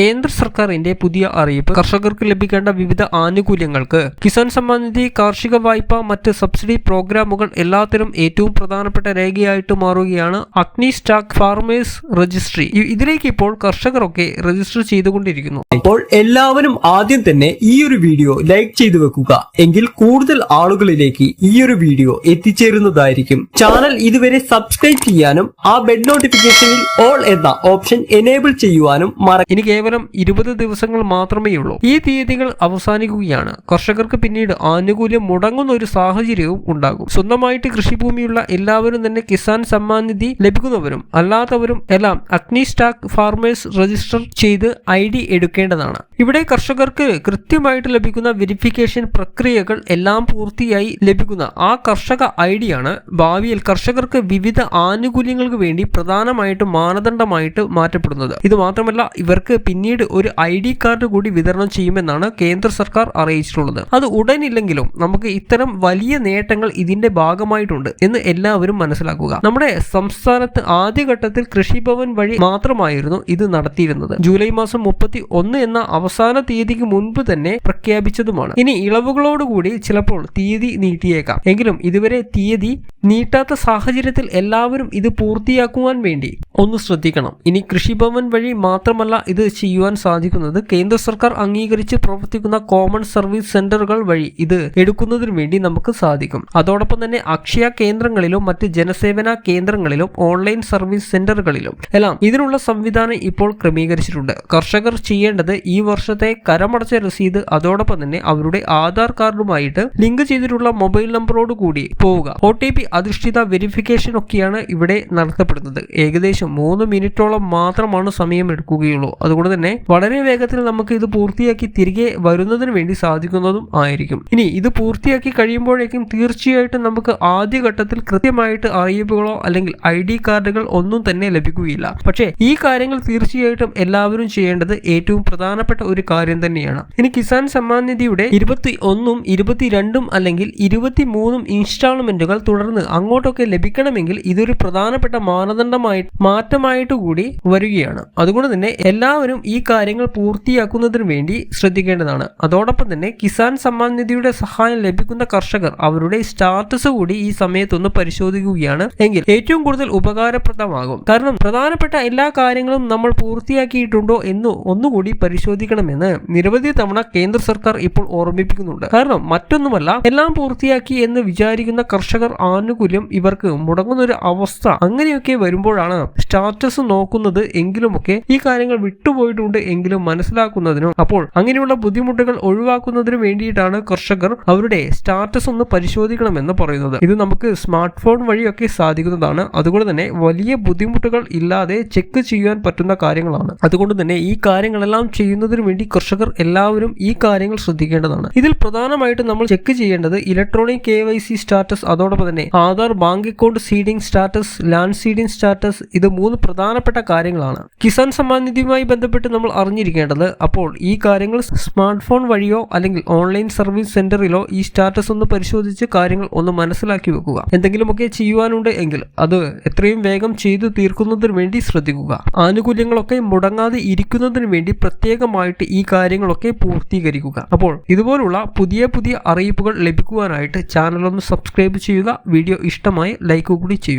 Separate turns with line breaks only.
കേന്ദ്ര സർക്കാരിന്റെ പുതിയ അറിയിപ്പ് കർഷകർക്ക് ലഭിക്കേണ്ട വിവിധ ആനുകൂല്യങ്ങൾക്ക്. കിസാൻ സമ്മാൻ നിധി കാർഷിക വായ്പ മറ്റ് സബ്സിഡി പ്രോഗ്രാമുകൾ എല്ലാത്തിനും ഏറ്റവും പ്രധാനപ്പെട്ട രേഖയായിട്ട് മാറുകയാണ് അഗ്നി സ്റ്റാക്ക് ഫാർമേഴ്സ് രജിസ്ട്രി. ഇതിലേക്ക് ഇപ്പോൾ കർഷകരൊക്കെ രജിസ്റ്റർ ചെയ്തുകൊണ്ടിരിക്കുന്നു.
അപ്പോൾ എല്ലാവരും ആദ്യം തന്നെ ഈ ഒരു വീഡിയോ ലൈക്ക് ചെയ്തു വെക്കുക. എങ്കിൽ കൂടുതൽ ആളുകളിലേക്ക് ഈ ഒരു വീഡിയോ എത്തിച്ചേരുന്നതായിരിക്കും. ചാനൽ ഇതുവരെ സബ്സ്ക്രൈബ് ചെയ്യാനും ആ ബെഡ് നോട്ടിഫിക്കേഷനിൽ ഓൾ എന്ന ഓപ്ഷൻ എനേബിൾ ചെയ്യുവാനും മറ
ഇനി കേവലം ഇരുപത് ദിവസങ്ങൾ മാത്രമേ ഉള്ളൂ. ഈ തീയതികൾ അവസാനിക്കുകയാണ്. കർഷകർക്ക് പിന്നീട് ആനുകൂല്യം മുടങ്ങുന്ന ഒരു സാഹചര്യവും ഉണ്ടാകും. സ്വന്തമായിട്ട് കൃഷിഭൂമിയുള്ള എല്ലാവരും തന്നെ കിസാൻ സമ്മാൻ നിധി ലഭിക്കുന്നവരും അല്ലാത്തവരും എല്ലാം അഗ്നി സ്റ്റാക്ക് ഫാർമേഴ്സ് രജിസ്റ്റർ ചെയ്ത് ഐ ഡി എടുക്കേണ്ടതാണ്. ഇവിടെ കർഷകർക്ക് കൃത്യമായിട്ട് ലഭിക്കുന്ന വെരിഫിക്കേഷൻ പ്രക്രിയകൾ എല്ലാം പൂർത്തിയായി ലഭിക്കുന്ന ആ കർഷക ഐ ഡിയാണ് ഭാവിയിൽ കർഷകർക്ക് വിവിധ ആനുകൂല്യങ്ങൾക്ക് വേണ്ടി പ്രധാനമായിട്ടും മാനദണ്ഡമായിട്ട് മാറ്റപ്പെടുന്നത്. ഇത് മാത്രമല്ല ഇവർക്ക് പിന്നീട് ഒരു ഐ ഡി കാർഡ് കൂടി വിതരണം ചെയ്യുമെന്നാണ് കേന്ദ്ര സർക്കാർ അറിയിച്ചിട്ടുള്ളത്. അത് ഉടനില്ലെങ്കിലും നമുക്ക് ഇത്തരം വലിയ നേട്ടങ്ങൾ ഇതിന്റെ ഭാഗമായിട്ടുണ്ട് എന്ന് എല്ലാവരും മനസ്സിലാക്കുക. നമ്മുടെ സംസ്ഥാനത്ത് ആദ്യഘട്ടത്തിൽ കൃഷിഭവൻ വഴി മാത്രമായിരുന്നു ഇത് നടത്തിയിരുന്നത്. ജൂലൈ മാസം മുപ്പത്തി ഒന്ന് എന്ന അവസാന തീയതിക്ക് മുൻപ് തന്നെ പ്രഖ്യാപിച്ചതുമാണ്. ഇനി ഇളവുകളോടുകൂടി ചിലപ്പോൾ തീയതി നീട്ടിയേക്കാം. എങ്കിലും ഇതുവരെ തീയതി നീട്ടാത്ത സാഹചര്യത്തിൽ എല്ലാവരും ഇത് പൂർത്തിയാക്കുവാൻ വേണ്ടി ഒന്ന് ശ്രദ്ധിക്കണം. ഇനി കൃഷിഭവൻ വഴി മാത്രമല്ല ഇത് ചെയ്യുവാൻ സാധിക്കുന്നത് കേന്ദ്ര സർക്കാർ അംഗീകരിച്ച് പ്രവർത്തിക്കുന്ന കോമൺ സർവീസ് സെന്ററുകൾ വഴി ഇത് എടുക്കുന്നതിന് വേണ്ടി നമുക്ക് സാധിക്കും. അതോടൊപ്പം തന്നെ അക്ഷയ കേന്ദ്രങ്ങളിലും മറ്റ് ജനസേവന കേന്ദ്രങ്ങളിലും ഓൺലൈൻ സർവീസ് സെന്ററുകളിലും എല്ലാം ഇതിനുള്ള സംവിധാനം ഇപ്പോൾ ക്രമീകരിച്ചിട്ടുണ്ട്. കർഷകർ ചെയ്യേണ്ടത് ഈ വർഷത്തെ കരമടച്ച രസീത് അതോടൊപ്പം തന്നെ അവരുടെ ആധാർ കാർഡുമായിട്ട് ലിങ്ക് ചെയ്തിട്ടുള്ള മൊബൈൽ നമ്പറോട് കൂടി പോവുക. ഒ ടി പി അധിഷ്ഠിത വെരിഫിക്കേഷൻ ഒക്കെയാണ് ഇവിടെ നടത്തപ്പെടുന്നത്. ഏകദേശം മൂന്ന് മിനിറ്റോളം മാത്രമാണ് സമയം എടുക്കുകയുള്ളൂ അതുകൊണ്ട് തന്നെ വളരെ വേഗത്തിൽ നമുക്ക് ഇത് പൂർത്തിയാക്കി തിരികെ വരുന്നതിന് വേണ്ടി സാധിക്കുന്നതും ആയിരിക്കും. ഇനി ഇത് പൂർത്തിയാക്കി കഴിയുമ്പോഴേക്കും തീർച്ചയായിട്ടും നമുക്ക് ആദ്യഘട്ടത്തിൽ കൃത്യമായിട്ട് അറിയിപ്പുകളോ അല്ലെങ്കിൽ ഐ ഡി കാർഡുകൾ ഒന്നും തന്നെ ലഭിക്കുകയില്ല. പക്ഷേ ഈ കാര്യങ്ങൾ തീർച്ചയായിട്ടും എല്ലാവരും ചെയ്യേണ്ടത് ഏറ്റവും പ്രധാനപ്പെട്ട ഒരു കാര്യം തന്നെയാണ്. ഇനി കിസാൻ സമ്മാൻ നിധിയുടെ ഇരുപത്തി ഒന്നും ഇരുപത്തിരണ്ടും അല്ലെങ്കിൽ ഇരുപത്തി മൂന്നും ഇൻസ്റ്റാൾമെന്റുകൾ തുടർന്ന് അങ്ങോട്ടൊക്കെ ലഭിക്കണമെങ്കിൽ ഇതൊരു പ്രധാനപ്പെട്ട മാനദണ്ഡമായി മാറ്റമായിട്ട് കൂടി വരികയാണ്. അതുകൊണ്ട് തന്നെ എല്ലാവരും ഈ കാര്യങ്ങൾ പൂർത്തിയാക്കുന്നതിന് വേണ്ടി ശ്രദ്ധിക്കേണ്ടതാണ്. അതോടൊപ്പം തന്നെ കിസാൻ സമ്മാൻ നിധിയുടെ സഹായം ലഭിക്കുന്ന കർഷകർ അവരുടെ സ്റ്റാറ്റസ് കൂടി ഈ സമയത്തൊന്ന് പരിശോധിക്കുകയാണ് എങ്കിൽ ഏറ്റവും കൂടുതൽ ഉപകാരപ്രദമാകും. കാരണം പ്രധാനപ്പെട്ട എല്ലാ കാര്യങ്ങളും നമ്മൾ പൂർത്തിയാക്കിയിട്ടുണ്ടോ എന്ന് ഒന്നുകൂടി പരിശോധിക്കണമെന്ന് നിരവധി തവണ കേന്ദ്ര സർക്കാർ ഇപ്പോൾ ഓർമ്മിപ്പിക്കുന്നുണ്ട്. കാരണം മറ്റൊന്നുമല്ല എല്ലാം പൂർത്തിയാക്കി എന്ന് വിചാരിക്കുന്ന കർഷകർ ആനുകൂല്യം ഇവർക്ക് മുടങ്ങുന്ന ഒരു അവസ്ഥ അങ്ങനെയൊക്കെ വരുമ്പോഴാണ് സ്റ്റാറ്റസ് നോക്കുന്നത് എങ്കിലുമൊക്കെ ഈ കാര്യങ്ങൾ വിട്ടുപോയിട്ടുണ്ട് എങ്കിലും മനസ്സിലാക്കുന്നതിനും അപ്പോൾ അങ്ങനെയുള്ള ബുദ്ധിമുട്ടുകൾ ഒഴിവാക്കുന്നതിനും വേണ്ടിയിട്ടാണ് കർഷകർ അവരുടെ സ്റ്റാറ്റസ് ഒന്ന് പരിശോധിക്കണമെന്ന് പറയുന്നത്. ഇത് നമുക്ക് സ്മാർട്ട് ഫോൺ വഴിയൊക്കെ സാധിക്കുന്നതാണ്. അതുകൊണ്ട് തന്നെ വലിയ ബുദ്ധിമുട്ടുകൾ ഇല്ലാതെ ചെക്ക് ചെയ്യാൻ പറ്റുന്ന കാര്യങ്ങളാണ്. അതുകൊണ്ട് തന്നെ ഈ കാര്യങ്ങളെല്ലാം ചെയ്യുന്നതിന് വേണ്ടി കർഷകർ എല്ലാവരും ഈ കാര്യങ്ങൾ ശ്രദ്ധിക്കേണ്ടതാണ്. ഇതിൽ പ്രധാനമായിട്ടും നമ്മൾ ചെക്ക് ചെയ്യേണ്ടത് electronic K Y C status അതോടൊപ്പം തന്നെ Aadhaar bank account seeding status land seeding status ഇത് മൂന്ന് പ്രധാനപ്പെട്ട കാര്യങ്ങളാണ്. കിസാൻ സമ്മാൻ നിധിയുമായി ബന്ധപ്പെട്ട് നമ്മൾ അറിഞ്ഞിരിക്കേണ്ടത് അപ്പോൾ ഈ കാര്യങ്ങൾ സ്മാർട്ട് ഫോൺ വഴിയോ അല്ലെങ്കിൽ ഓൺലൈൻ സർവീസ് സെന്ററിലോ ഈ സ്റ്റാറ്റസ് ഒന്ന് പരിശോധിച്ച് കാര്യങ്ങൾ ഒന്ന് മനസ്സിലാക്കി വെക്കുക. എന്തെങ്കിലുമൊക്കെ ചെയ്യുവാനുണ്ട് എങ്കിൽ അത് എത്രയും വേഗം ചെയ്തു തീർക്കുന്നതിന് വേണ്ടി ശ്രദ്ധിക്കുക. ആനുകൂല്യങ്ങളൊക്കെ മുടങ്ങാതെ ഇരിക്കുന്നതിന് വേണ്ടി പ്രത്യേകമായിട്ട് ഈ കാര്യങ്ങളൊക്കെ പൂർത്തീകരിക്കുക. അപ്പോൾ ഇതുപോലുള്ള പുതിയ പുതിയ അറിയിപ്പുകൾ ലഭിക്കുവാനായിട്ട് ചാനൽ ഒന്ന് സബ്സ്ക്രൈബ് ചെയ്യുക. വീഡിയോ ഇഷ്ടമായി ലൈക്ക് കൂടി ചെയ്യുക